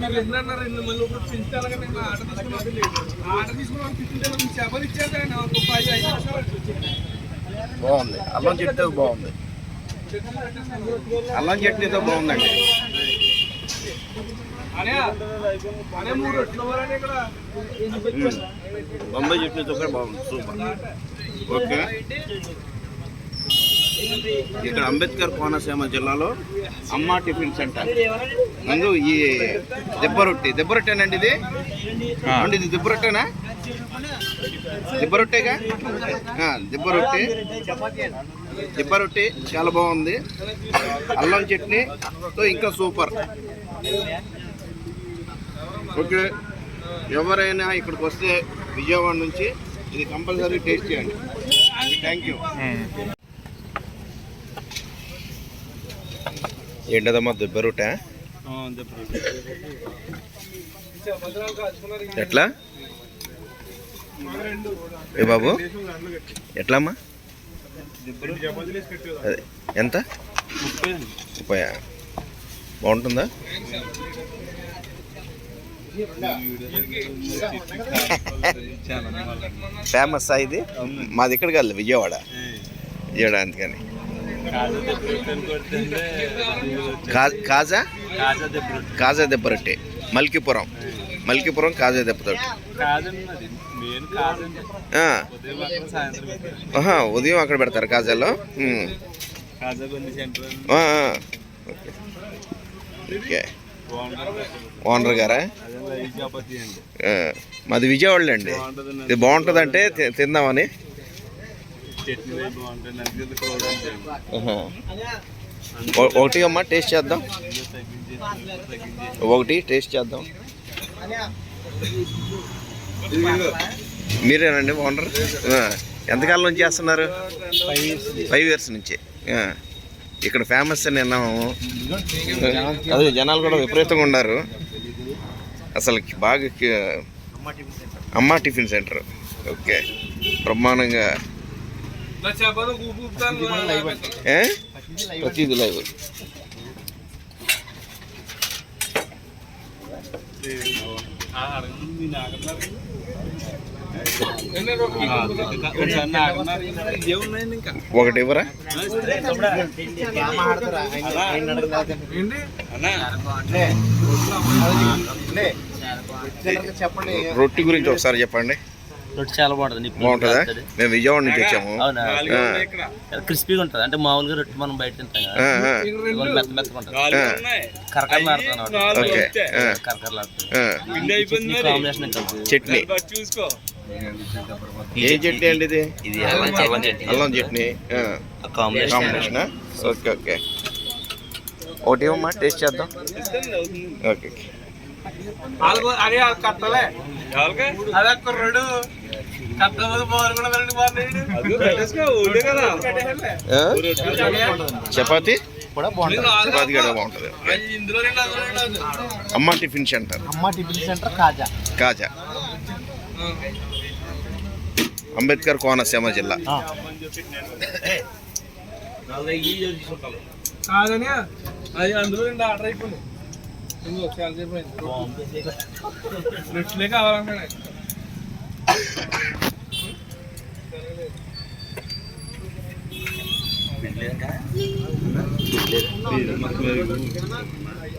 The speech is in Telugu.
మీరు ఎన్నన్నారు మళ్ళీ ఇప్పుడు పెంచుతారు కదా మీకు చేపలు ఇచ్చారు కదా ఒక ఐదు నిమిషాలు బాగుంది. అల్లం చెట్టు బాగుంది. అల్లం చట్నీతో బాగుందండి. బొంబాయి చట్నీతో కూడా బాగుంది. సూపర్. ఓకే. ఇక్కడ అంబేద్కర్ కోనసీమ జిల్లాలో అమ్మ టిఫిన్ సెంటర్. నందు ఈ దెబ్బ రొట్టి. దెబ్బ రొట్టేనండి ఇది? అండి ఇది దెబ్బ రొట్టెనా? దెబ్బ రొట్టెగా? ఆ, దెబ్బ రొట్టె. దెబ్బ రొట్టి చాలా బాగుంది. అల్లం చట్నీతో ఇంకా సూపర్. ఓకే. ఎవరైనా ఇక్కడికి వస్తే విజయవాడ నుంచి ఇది కంపల్సరీ టేస్ట్ చేయండి. థ్యాంక్ యూ ఏంటదమ్మా దెబ్బ కాచుకున్నారు ఎట్లా? ఏ బాబు? ఎట్లమ్మా? అదే ఎంత? ముప్పై. బాగుంటుందా? ఫేమస్ ఇది? మాది ఇక్కడ కాదు విజయవాడ. విజయవాడ అందుకని. కాజా కాజా దెబ్బ రొట్టె. మల్కీపురం. మల్కీపురం కాజా దెబ్బ రొట్టె. ఆ. ఆహా, ఉదయం అక్కడ పెడతారు కాజాలో. ఓకే. ఓనర్ గారా. మాది విజయవాడలో అండి ఇది బాగుంటుందంటే తిందామని. ఒకటి అమ్మా టేస్ట్ చేద్దాం. ఒకటి టేస్ట్ చేద్దాం. మీరేనండి ఓనర్? ఎంతకాలం నుంచి చేస్తున్నారు? ఫైవ్ ఇయర్స్ నుంచి. ఇక్కడ ఫేమస్ అని విన్నాము. అదే జనాలు కూడా విపరీతంగా ఉన్నారు. అసలు బాగా అమ్మ టిఫిన్ సెంటర్. ఓకే. బ్రహ్మాండంగా ప్రతిదీ లైవ్ ఒకటి ఇవ్వరా? రొట్టి గురించి ఒకసారి చెప్పండి. రొట్టె చాలా బాగుంటుంది. మేము విజయవాడ నుంచి వచ్చాము. క్రిస్పీగా ఉంటుంది అంటే మామూలుగా రొట్టె మనం బయట తింటాం కదా. మెత్త మెత్తగా ఉంటుంది. ఓకే. కాంబినేషన్ చట్నీ ఏ చట్నీ అండి ఇది? ఇది అల్లం చట్నీ. అల్లం చట్నీ. ఆ, కాంబినేషన్ ఓకే ఓకే. ఒకటి ఇవ్వమ్మా టేస్ట్ చేద్దాం. ఓకే నాలుగు అదే రెండు? చపాతి? కూడా బాగుంటుంది. చపాతి కూడా. Amma tiffin centre. Amma tiffin centre kaja. Kaja. Ambedkar Konaseema జిల్లా. కాదని అది అందులో రెండు ఆర్డర్ అయిపోయింది ఇంకో చాలా సేపు అయింది రెస్ట్లే కావాలన్నాడు